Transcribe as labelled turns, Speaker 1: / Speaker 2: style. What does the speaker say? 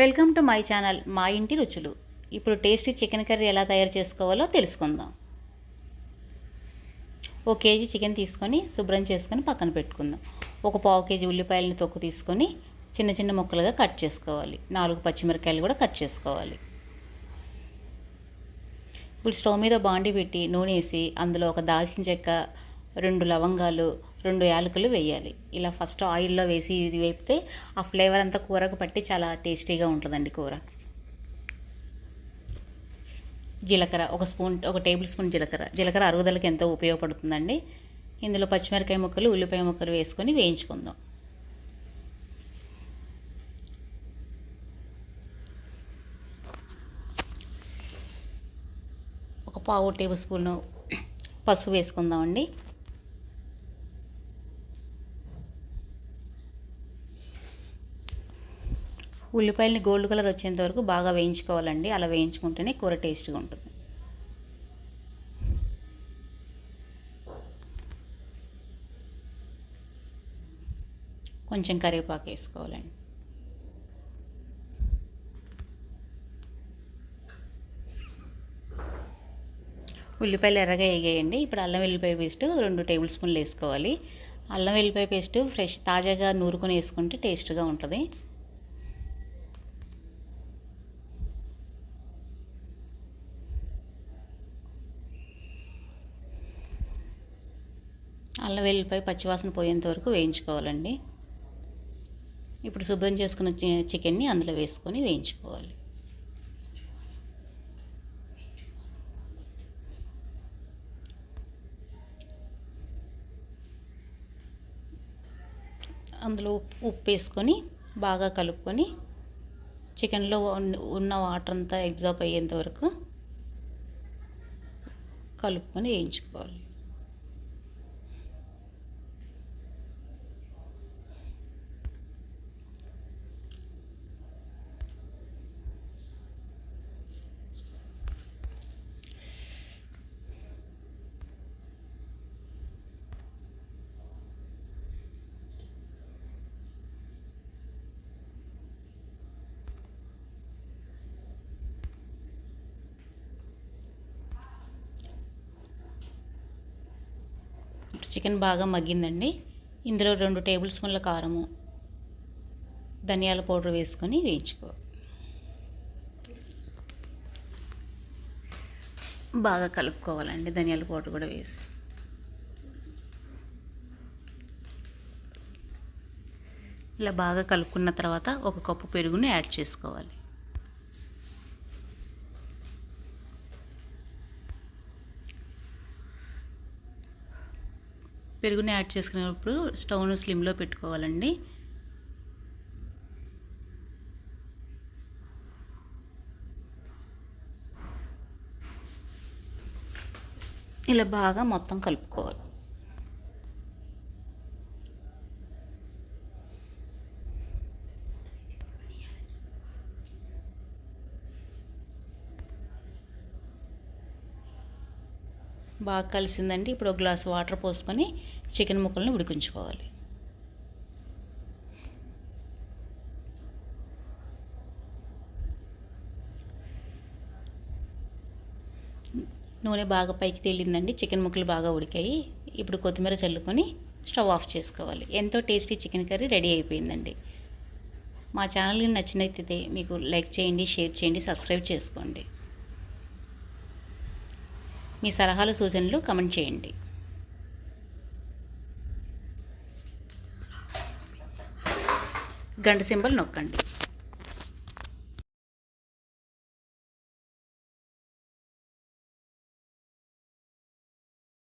Speaker 1: Welcome to my channel మా ఇంటి రుచులు. ఇప్పుడు టేస్టీ చికెన్ కర్రీ ఎలా తయారు చేసుకోవాలో తెలుసుకుందాం. ఒక కేజీ చికెన్ తీసుకొని శుభ్రం చేసుకొని పక్కన పెట్టుకుందాం. ఒక పావు కేజీ ఉల్లిపాయలని తొక్కు తీసుకొని చిన్న చిన్న ముక్కలుగా కట్ చేసుకోవాలి. నాలుగు పచ్చిమిరకాయలు కూడా కట్ చేసుకోవాలి. ఇప్పుడు స్టవ్ మీద బాండి పెట్టి నూనె వేసి అందులో ఒక దాల్చిన చెక్క రెండు లవంగాలు రెండు యాలకులు వేయాలి. ఇలా ఫస్ట్ ఆయిల్లో వేసి ఇది వేపితే ఆ ఫ్లేవర్ అంతా కూరకు పట్టి చాలా టేస్టీగా ఉంటుందండి కూర. జీలకర్ర ఒక స్పూన్ ఒక టేబుల్ స్పూన్ జీలకర్ర. జీలకర్ర అరుగుదలకి ఎంతో ఉపయోగపడుతుందండి. ఇందులో పచ్చిమిరకాయ ముక్కలు ఉల్లిపాయ ముక్కలు వేసుకొని వేయించుకుందాం. ఒక పావు టేబుల్ స్పూన్ పసుపు వేసుకుందామండి. ఉల్లిపాయలని గోల్డ్ కలర్ వచ్చేంత వరకు బాగా వేయించుకోవాలండి. అలా వేయించుకుంటేనే కూర టేస్ట్గా ఉంటుంది. కొంచెం కరివేపాకు వేసుకోవాలండి. ఉల్లిపాయలు ఎర్రగా వేగేయండి. ఇప్పుడు అల్లం వెల్లిపాయ పేస్ట్ రెండు టేబుల్ స్పూన్లు వేసుకోవాలి. అల్లం వెల్లిపాయ పేస్ట్ ఫ్రెష్ తాజాగా నూరుకొని వేసుకుంటే టేస్ట్గా ఉంటుంది. అల్లం వెల్లిపాయ పచ్చివాసన పోయేంత వరకు వేయించుకోవాలండి. ఇప్పుడు శుభ్రం చేసుకున్న చికెన్ని అందులో వేసుకొని వేయించుకోవాలి. అందులో ఉప్పు వేసుకొని బాగా కలుపుకొని చికెన్లో ఉన్న వాటర్ అంతా ఎగ్జాప్ అయ్యేంత వరకు కలుపుకొని వేయించుకోవాలి. చికెన్ బాగా మగ్గిందండి. ఇందులో రెండు టేబుల్ స్పూన్ల కారము ధనియాల పౌడర్ వేసుకొని వేయించుకో. బాగా కలుపుకోవాలండి ధనియాల పౌడర్ కూడా వేసి. ఇలా బాగా కలుపుకున్న తర్వాత ఒక కప్పు పెరుగుని యాడ్ చేసుకోవాలి. పెరుగుని యాడ్ చేసుకునేటప్పుడు స్టవ్ను స్లిమ్లో పెట్టుకోవాలండి. ఇలా బాగా మొత్తం కలుపుకోవాలి. బాగా కలిసిందండి ఇప్పుడు ఒక గ్లాస్ వాటర్ పోసుకొని చికెన్ ముక్కలను ఉడికించుకోవాలి. నూనె బాగా పైకి తేలిందండి చికెన్ ముక్కలు బాగా ఉడికాయి. ఇప్పుడు కొత్తిమీర చల్లుకొని స్టవ్ ఆఫ్ చేసుకోవాలి. ఎంతో టేస్టీ చికెన్ కర్రీ రెడీ అయిపోయిందండి. మా ఛానల్ని నచ్చినైతే మీకు లైక్ చేయండి షేర్ చేయండి సబ్స్క్రైబ్ చేసుకోండి. మీ సలహాలు సూచనలు కమెంట్ చేయండి. గంట సింబల్ నొక్కండి.